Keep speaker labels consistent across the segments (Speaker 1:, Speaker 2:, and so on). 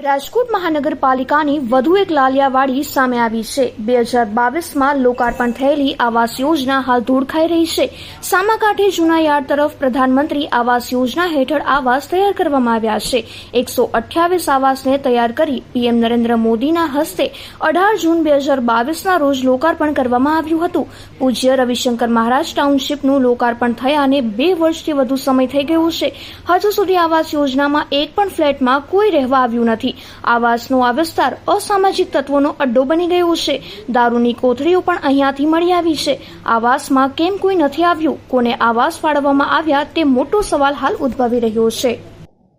Speaker 1: રાજકોટ મહાનગરપાલિકાની વધુ એક લાલિયાવાડી સામે આવી છે. બે હજાર બાવીસમાં લોકાર્પણ થયેલી આવાસ યોજના હાલ ધૂળખાઈ રહી છે. સામાકાંઠે જૂના યાર્ડ તરફ પ્રધાનમંત્રી આવાસ યોજના હેઠળ આવાસ તૈયાર કરવામાં આવ્યા છે. એકસો અઠ્યાવીસ આવાસને તૈયાર કરી પીએમ નરેન્દ્ર મોદીના હસ્તે અઢાર જૂન બે હજાર બાવીસના રોજ લોકાર્પણ કરવામાં આવ્યું હતું. પૂજ્ય રવિશંકર મહારાજ ટાઉનશીપનું લોકાર્પણ થયાને બે વર્ષથી વધુ સમય થઈ ગયો છે. હજુ સુધી આવાસ યોજનામાં એક પણ ફ્લેટમાં કોઈ રહેવા આવ્યું નથી. આવાસનો આ વિસ્તાર અસામાજિક તત્વોનો અડ્ડો બની ગયો છે. દારૂની કોથળીઓ પણ અહીંયાથી મળી આવી છે. આવાસમાં કેમ કોઈ નથી આવ્યું? કોને આવાસ ફાળવવામાં આવ્યા તે મોટો સવાલ હાલ ઉદ્ભવી રહ્યો છે.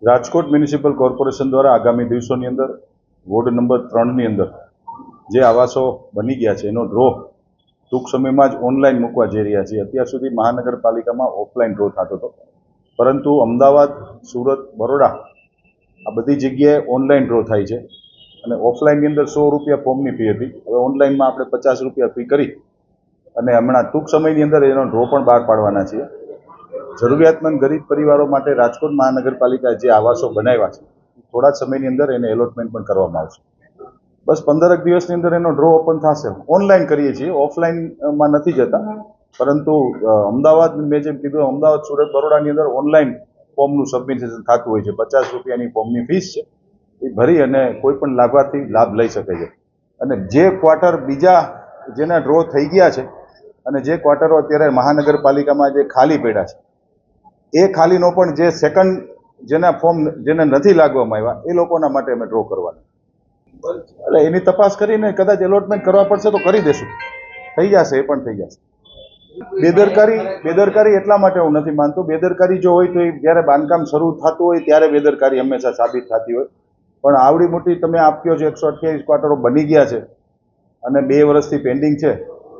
Speaker 2: રાજકોટ મ્યુનિસિપલ કોર્પોરેશન દ્વારા આગામી દિવસોની અંદર, વોર્ડ નંબર ત્રણની અંદર, જે આવાસો બની ગયા છે, એનો ડ્રો ટૂંક સમયમાં જ ઓનલાઈન મૂકવા જઈ રહ્યા છીએ. અત્યાર સુધી મહાનગરપાલિકામાં ઓફલાઈન ડ્રો થતો હતો. પરંતુ અમદાવાદ, સુરત, બરોડા આ બધી જગ્યાએ ઓનલાઈન ડ્રો થાય છે. અને ઓફલાઈનની અંદર સો રૂપિયા ફોર્મની ફી હતી. હવે ઓનલાઈનમાં આપણે પચાસ રૂપિયા ફી કરી અને હમણાં ટૂંક સમયની અંદર એનો ડ્રો પણ બહાર પાડવાના છીએ. જરૂરિયાતમંદ ગરીબ પરિવારો માટે રાજકોટ મહાનગરપાલિકા જે આવાસો બનાવ્યા છે, થોડા સમયની અંદર એને એલોટમેન્ટ પણ કરવામાં આવશે. બસ પંદરક દિવસની અંદર એનો ડ્રો ઓપન થશે. ઓનલાઈન કરીએ છીએ. ઓફલાઈનમાં નથી જતા. પરંતુ અમદાવાદ મેં જેમ કીધું, અમદાવાદ, સુરત, બરોડાની અંદર ઓનલાઈન ફોર્મનું સબમિશન થતું હોય છે. પચાસ રૂપિયાની ફોર્મની ફીસ છે. એ ભરી અને કોઈ પણ લાભાર્થી લાભ લઈ શકે છે. અને જે ક્વાર્ટર બીજા જેના ડ્રો થઈ ગયા છે અને જે ક્વાર્ટરો અત્યારે મહાનગરપાલિકામાં જે ખાલી પડ્યા છે, એ ખાલીનો પણ જે સેકન્ડ જેના ફોર્મ જેને નથી લાગવામાં આવ્યા, એ લોકોના માટે અમે ડ્રો કરવાના. એટલે એની તપાસ કરીને કદાચ એલોટમેન્ટ કરવા પડશે તો કરી દેશું. થઈ જશે, એ પણ થઈ જશે. બેદરકારી બેદરકારી એટલા માટે હું નથી માનતો બેદરકારી જો હોય તો એ જ્યારે બાંધકામ શરૂ થતું હોય ત્યારે બેદરકારી હંમેશા સાબિત થતી હોય પણ આવડી મોટી તમે આપ્યો છે એકસો અઠ્યાવીસ ક્વાર્ટરો બની ગયા છે અને બે વર્ષથી પેન્ડિંગ છે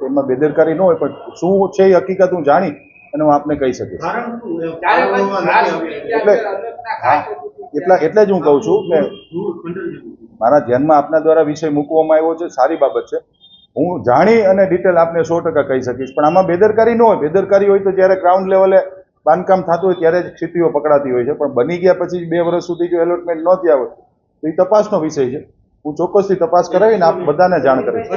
Speaker 2: એમાં બેદરકારી ન હોય પણ શું છે એ હકીકત હું જાણી અને હું આપને કહી શકીશ? એટલે, હા, એટલા, એટલે જ હું કહું છું કે. મારા ધ્યાનમાં આપના દ્વારા વિષય મૂકવામાં આવ્યો છે સારી બાબત છે હું જાણી અને ડિટેલ આપને સો ટકા કહી શકીશ. પણ આમાં બેદરકારી ન હોય. બેદરકારી હોય તો જ્યારે ગ્રાઉન્ડ લેવલે બાંધકામ થતું હોય ત્યારે જ ક્ષિતિઓ પકડાતી હોય છે. પણ બની ગયા પછી બે વર્ષ સુધી જો એલોટમેન્ટ ન થયા હોય તો એ તપાસનો વિષય છે. હું ચોક્કસથી તપાસ કરાવીને આપ બધાને જાણ કરીશ.